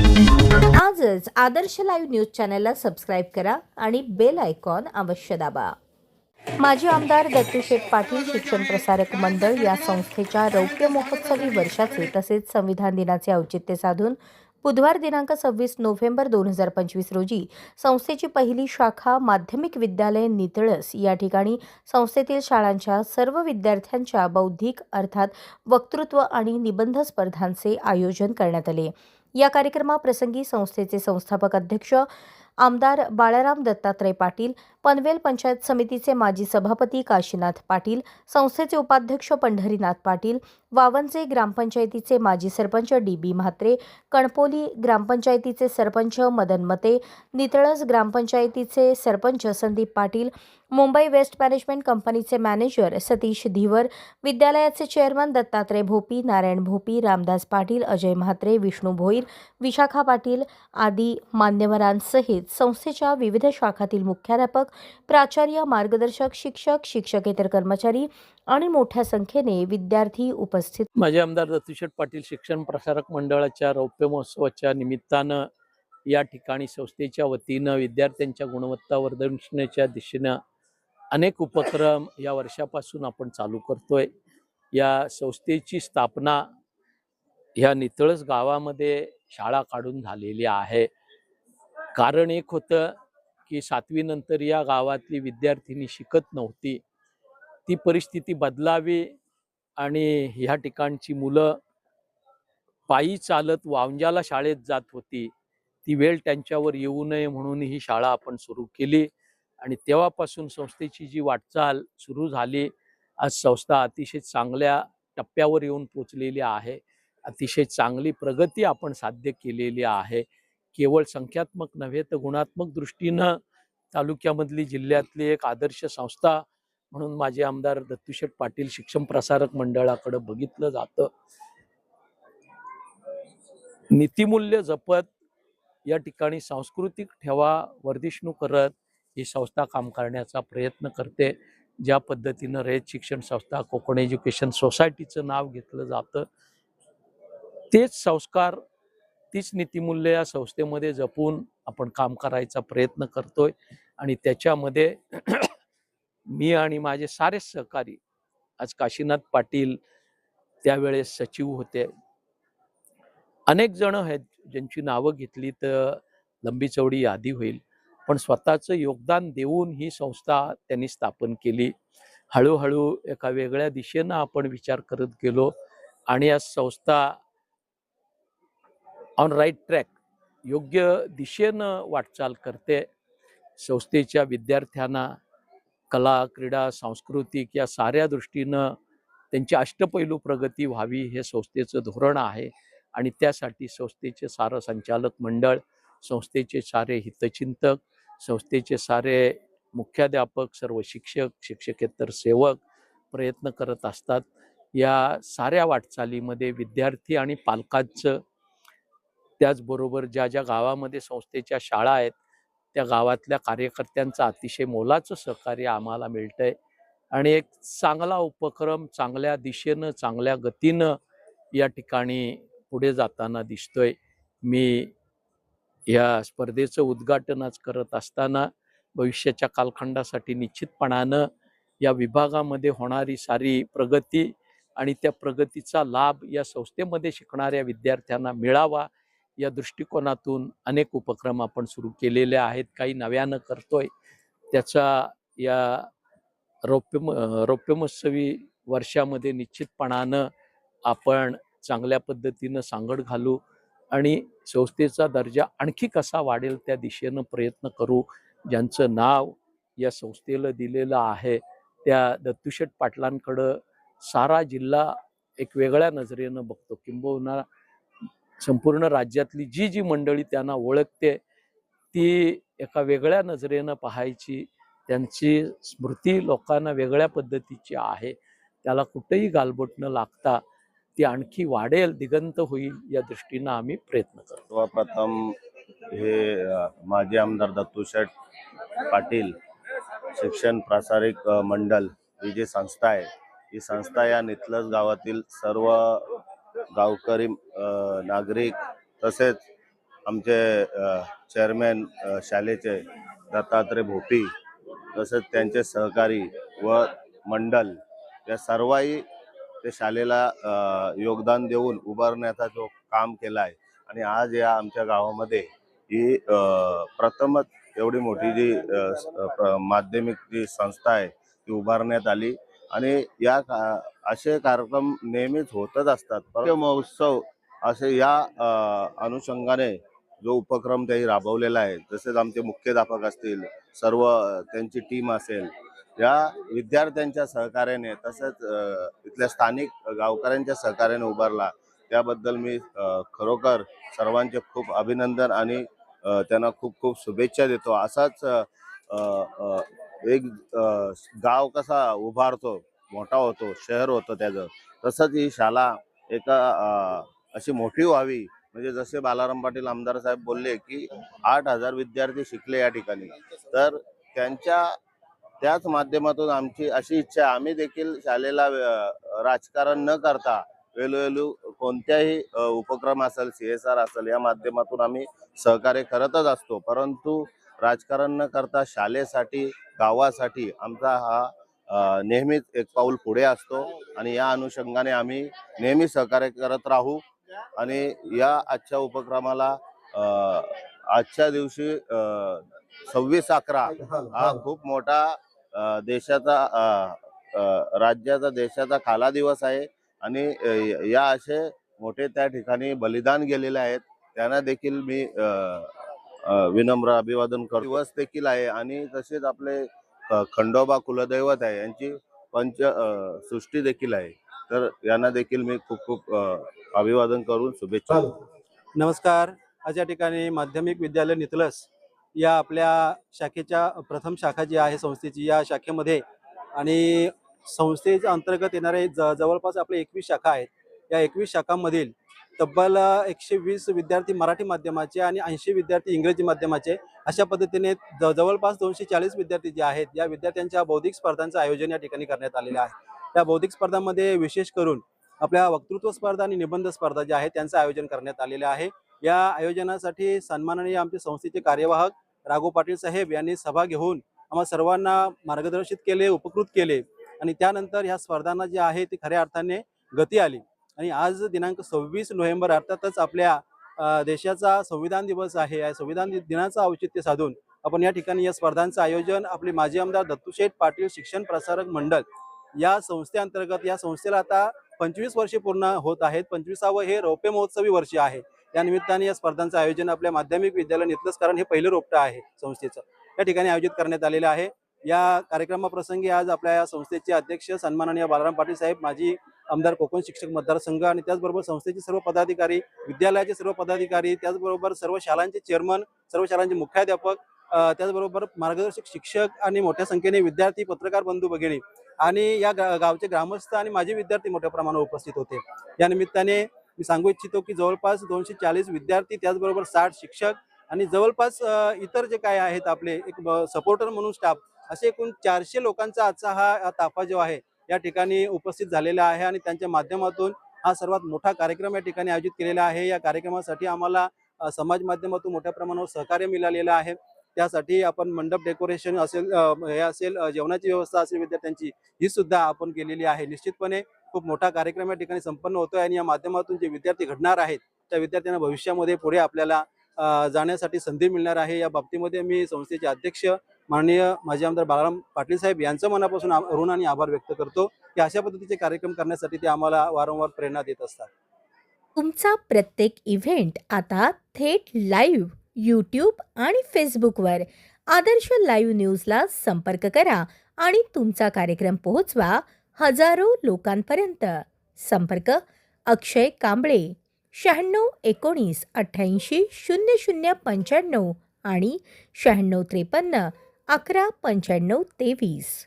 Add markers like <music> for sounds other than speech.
आजच Adarsh live news चॅनलला subscribe करा आणि बेल आयकॉन अवश्य दाबा. माजी आमदार दत्तूशेठ पाटील शिक्षण प्रसारक मंडळ या संस्थेच्या रौप्य महोत्सवी वर्षाचे तसेच संविधान दिनाचे औचित्य साधून बुधवार दिनांक सव्वीस नोव्हेंबर दोन हजार पंचवीस रोजी संस्थेची पहिली शाखा माध्यमिक विद्यालय नितळस या ठिकाणी संस्थेतील शाळांच्या सर्व विद्यार्थ्यांच्या बौद्धिक अर्थात वक्तृत्व आणि निबंध स्पर्धांचे आयोजन करण्यात आले. या कार्यक्रमाप्रसंगी संस्थेचे संस्थापक अध्यक्ष आमदार बाळाराम दत्तात्रय पाटील पनवेल पंचायत समितीचे माजी सभापती काशीनाथ पाटील संस्थेचे उपाध्यक्ष पंढरीनाथ पाटील वावंजे ग्रामपंचायतीचे माजी सरपंच डी बी म्हात्रे कणपोली ग्रामपंचायतीचे सरपंच मदन मते नितळस ग्रामपंचायतीचे सरपंच संदीप पाटील मुंबई वेस्ट मॅनेजमेंट कंपनीचे मॅनेजर सतीश धीवर विद्यालयाचे चेअरमन दत्तात्रय भोपी नारायण भोपी रामदास पाटील अजय म्हात्रे विष्णू भोईर विशाखा पाटील आदी मान्यवरांसहित संस्थेच्या विविध शाखातील मुख्याध्यापक प्राचार्य मार्गदर्शक शिक्षक शिक्षकेतर कर्मचारी आणि मोठ्या संख्येने विद्यार्थी उपस्थित माझे आमदार दत्तूशेठ पाटील शिक्षण प्रसारक मंडळाच्या रौप्य महोत्सवाच्या निमित्तानं या ठिकाणी संस्थेच्या वतीनं विद्यार्थ्यांच्या गुणवत्ता वर्धण्याच्या दिशेनं अनेक उपक्रम या वर्षापासून आपण चालू करतोय. या संस्थेची स्थापना ह्या नितळस गावामध्ये शाळा काढून झालेली आहे. कारण एक होतं की सातवीनंतर या गावातली विद्यार्थिनी शिकत नव्हती. ती परिस्थिती बदलावी आणि ह्या ठिकाणची मुलं पायी चालत वावंजाला शाळेत जात होती. ती वेळ त्यांच्यावर येऊ नये म्हणून ही शाळा आपण सुरू केली आणि तेव्हापासून संस्थेची जी वाटचाल सुरू झाली आज संस्था अतिशय चांगल्या टप्प्यावर येऊन पोचलेली आहे. अतिशय चांगली प्रगती आपण साध्य केलेली आहे. केवळ संख्यात्मक नव्हे तर गुणात्मक दृष्टीनं तालुक्यामधली जिल्ह्यातली एक आदर्श संस्था म्हणून माझे आमदार दत्तूशेठ पाटील शिक्षण प्रसारक मंडळाकडे बघितलं जातं. नीतिमूल्य जपत या ठिकाणी सांस्कृतिक ठेवा वर्धिष्णू करत ही संस्था काम करण्याचा प्रयत्न करते. ज्या पद्धतीनं रयत शिक्षण संस्था कोकण एज्युकेशन सोसायटीचं नाव घेतलं जातं तेच संस्कार तीच नीतिमूल्य या संस्थेमध्ये जपून आपण काम करायचा प्रयत्न करतोय. आणि त्याच्यामध्ये <clears throat> मी आणि माझे सारे सहकारी आज काशीनाथ पाटील त्यावेळेस सचिव होते. अनेक जण आहेत ज्यांची नावं घेतली तर लंबी चौडी यादी होईल. पण स्वतःचं योगदान देऊन ही संस्था त्यांनी स्थापन केली. हळूहळू एका वेगळ्या दिशेनं आपण विचार करत गेलो. आणि या संस्था ऑन राईट ट्रॅक योग्य दिशेनं वाटचाल करते. संस्थेच्या विद्यार्थ्यांना कला क्रीडा सांस्कृतिक या साऱ्या दृष्टीनं त्यांची अष्टपैलू प्रगती व्हावी हे संस्थेचं धोरण आहे. आणि त्यासाठी संस्थेचे सारं संचालक मंडळ संस्थेचे सारे हितचिंतक संस्थेचे सारे मुख्याध्यापक सर्व शिक्षक शिक्षकेतर सेवक प्रयत्न करत असतात. या साऱ्या वाटचालीमध्ये विद्यार्थी आणि पालकांचं त्याचबरोबर ज्या ज्या गावामध्ये संस्थेच्या शाळा आहेत त्या गावातल्या कार्यकर्त्यांचं अतिशय मोलाचं सहकार्य आम्हाला मिळतंय. आणि एक चांगला उपक्रम चांगल्या दिशेनं चांगल्या गतीनं या ठिकाणी पुढे जाताना दिसतोय. मी या स्पर्धेचं उद्घाटन आज करत असताना भविष्याच्या कालखंडासाठी निश्चितपणानं या विभागामध्ये होणारी सारी प्रगती आणि त्या प्रगतीचा लाभ या संस्थेमध्ये शिकणाऱ्या विद्यार्थ्यांना मिळावा या दृष्टिकोनातून अनेक उपक्रम आपण सुरू केलेले आहेत. काही नव्यानं करतोय. त्याचा या रौप्य रौप्यमोत्सवी वर्षामध्ये निश्चितपणानं आपण चांगल्या पद्धतीनं सांगड घालू आणि संस्थेचा दर्जा आणखी कसा वाढेल त्या दिशेनं प्रयत्न करू ज्यांचं नाव या संस्थेला दिलेलं आहे. त्या दत्तूशेठ पाटलांकडं सारा जिल्हा एक वेगळ्या नजरेनं बघतो. किंबहुना संपूर्ण राज्यातली जी जी मंडळी त्यांना ओळखते ती एका वेगळ्या नजरेनं पाहायची त्यांची स्मृती लोकांना वेगळ्या पद्धतीची आहे. त्याला कुठेही गालबोट न लागता ती आणखी वाढेल दिगंत होईल या दृष्टीनं आम्ही प्रयत्न करतो. सर्वप्रथम हे माजी आमदार दत्तूशेठ पाटील शिक्षण प्रासारिक मंडल ही जी संस्था आहे ही संस्था या नितलस गावातील सर्व गावकरी नागरिक तसेच आमचे चेअरमॅन शालेचे दत्तात्रय भोपी तसेच त्यांचे सहकारी व मंडल या सर्वही ते शाळेला योगदान देऊन उभारण्याचा जो काम केला आहे आणि आज या आमच्या गावामध्ये ही प्रथमच एवढी मोठी जी प्र- माध्यमिक जी संस्था आहे ती उभारण्यात आली आणि या का- असे कार्यक्रम नेहमीच होतच असतात. परंतु महोत्सव असे या अनुषंगाने जो उपक्रम त्यांनी राबवलेला आहे तसेच आमचे मुख्याध्यापक असतील सर्व त्यांची टीम असेल या विद्यार्थ्यांच्या सहकार्याने तसेच इथल्या स्थानिक गावकऱ्यांच्या सहकार्याने उभारला. त्याबद्दल मी खरोखर सर्वांचे खूप अभिनंदन आणि त्यांना खूप खूप शुभेच्छा देतो. असाच एक गाव कसा उभारतो मोठा होतो शहर होतं त्याचं तसंच ही शाळा एका अशी मोठी व्हावी. म्हणजे जसे बालाराम पाटील आमदार साहेब बोलले की आठ हजार विद्यार्थी शिकले या ठिकाणी. तर त्यांच्या त्याच माध्यमातून आमची अशी इच्छा आम्ही देखील शाळेला राजकारण न करता वेळोवेळी कोणत्याही उपक्रम असेल सी एस आर असेल या माध्यमातून आम्ही सहकार्य करतच असतो. परंतु राजकारण न करता शालेसाठी गावासाठी आमचा हा नेहमीच एक पाऊल पुढे असतो आणि या अनुषंगाने आम्ही नेहमी सहकार्य करत राहू आणि या आजच्या उपक्रमाला आजच्या दिवशी सव्वीस अकरा हा खूप मोठा देशाचा राज्याचा देशाचा काला दिवस आहे आणि या असे मोठे त्या ठिकाणी बलिदान गेलेले आहेत. त्यांना देखील मी विनम्र अभिवादन करतो. दिवस देखील आहे आणि तसेच आपले खंडोबा कुलदैवत आहे. यांची पंच सृष्टी देखील आहे. तर यांना देखील मी खूप खूप अभिवादन करून शुभेच्छा नमस्कार. आज या ठिकाणी माध्यमिक विद्यालय नितलस या आपल्या शाखेच्या प्रथम शाखा जी आहे संस्थेची या शाखेमध्ये आणि संस्थेच्या अंतर्गत येणारे ज जवळपास आपले एकवीस शाखा आहेत. या एकवीस शाखांमधील तब्बल एकशे वीस विद्यार्थी मराठी माध्यमाचे आणि ऐंशी विद्यार्थी इंग्रजी माध्यमाचे अशा पद्धतीने ज जवळपास दोनशे चाळीस विद्यार्थी जे आहेत या विद्यार्थ्यांच्या बौद्धिक स्पर्धांचं आयोजन या ठिकाणी करण्यात आलेलं आहे. त्या बौद्धिक स्पर्धांमध्ये विशेष करून आपल्या वक्तृत्व स्पर्धा आणि निबंध स्पर्धा ज्या आहेत त्यांचं आयोजन करण्यात आलेलं आहे. या आयोजनासाठी सन्माननीय आमचे संस्थेचे कार्यवाहक राघो पाटील साहेब यांनी सभा घेऊन आम्हा सर्वांना मार्गदर्शित केले उपकृत केले आणि त्यानंतर ह्या स्पर्धांना जे आहे ती खऱ्या अर्थाने गती आली. आणि आज दिनांक सव्वीस नोव्हेंबर अर्थातच आपल्या देशाचा संविधान दिवस आहे. या संविधान दिनाचं औचित्य साधून आपण या ठिकाणी या स्पर्धांचं आयोजन आपले माजी आमदार दत्तूशेठ पाटील शिक्षण प्रसारक मंडळ या संस्थेअंतर्गत या संस्थेला आता पंचवीस वर्षे पूर्ण होत आहेत. पंचवीसावं हे रौप्य महोत्सवी वर्ष आहे. या निमित्ताने या स्पर्धांचं आयोजन आपल्या माध्यमिक विद्यालय इथलंच कारण हे पहिलं रोपटं आहे संस्थेचं. या ठिकाणी आयोजित करण्यात आलेलं आहे. या कार्यक्रमाप्रसंगी आज आपल्या या संस्थेचे अध्यक्ष सन्माननीय बालाराम पाटील साहेब माजी आमदार कोकण शिक्षक मतदारसंघ आणि त्याचबरोबर संस्थेचे सर्व पदाधिकारी विद्यालयाचे सर्व पदाधिकारी त्याचबरोबर सर्व शाळांचे चेअरमन सर्व शाळांचे मुख्याध्यापक त्याचबरोबर मार्गदर्शक शिक्षक आणि मोठ्या संख्येने विद्यार्थी पत्रकार बंधू भगिनी आणि या गावचे ग्रामस्थ आणि माझे विद्यार्थी मोठ्या प्रमाणावर उपस्थित होते. या निमित्ताने मी सांगू इच्छितो की जवळपास दोनशे चाळीस विद्यार्थी त्याचबरोबर साठ शिक्षक आणि जवळपास इतर जे काय आहेत आपले एक सपोर्टर म्हणून स्टाफ असे एकूण चारशे लोकांचा आजचा हा ताफा जो आहे या ठिकाणी उपस्थित झालेला आहे आणि त्यांच्या माध्यमातून हा सर्वात मोठा कार्यक्रम या ठिकाणी आयोजित केलेला आहे. या कार्यक्रमासाठी आम्हाला समाज माध्यमातून मोठ्या प्रमाणावर सहकार्य मिळालेलं आहे. त्यासाठी आपण मंडप डेकोरेशन असेल हे असेल जेवणाची व्यवस्था असेल विद्यार्थ्यांची ही सुद्धा आपण केलेली आहे. निश्चितपणे खूप मोठा कार्यक्रम या ठिकाणी संपन्न होतोय आणि या माध्यमातून जे विद्यार्थी घडणार आहेत त्या विद्यार्थ्यांना भविष्यामध्ये पुढे आपल्याला जाण्यासाठी संधी मिळणार आहे. या बाबतीमध्ये मी संस्थेचे अध्यक्ष माननीय माजी आमदार बाळाराम पाटील साहेब यांचं मनापासून ऋण आणि आभार व्यक्त करतो की अशा पद्धतीचे कार्यक्रम करण्यासाठी ते आम्हाला वारंवार प्रेरणा देत असतात. तुमचा प्रत्येक इव्हेंट आता थेट लाईव्ह यूट्यूब आणि फेसबुकवर आदर्श लाईव्ह न्यूजला संपर्क करा आणि तुमचा कार्यक्रम पोहोचवा हजारो लोकांपर्यंत. संपर्क अक्षय कांबळे शहाण्णव एकोणीस अठ्ठ्याऐंशी शून्य शून्य पंच्याण्णव आणि शहाण्णव त्रेपन्न अकरा पंच्याण्णव तेवीस.